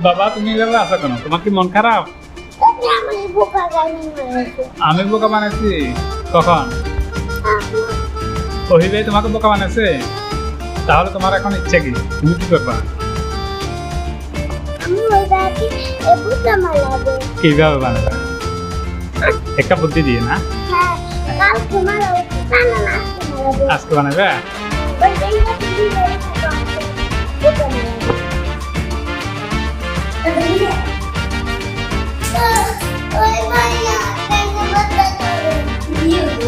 বাবা তুমি এভাবে আছো কেন? তোমার কি মন খারাপ? আমি বোকা বানাইছি? কখন? কহিবে তোমাকে বোকা বানাইছে? তাহলে তোমার এখন ইচ্ছে কি? তুমি কি করবা? কীভাবে বানাবে? একটা বুদ্ধি দিয়ে না? হ্যাঁ আজকে বানাবে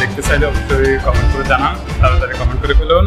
দেখতে চাইলে অবশ্যই কমেন্ট করে জানান তাড়াতাড়ি কমেন্ট করে ফেলুন।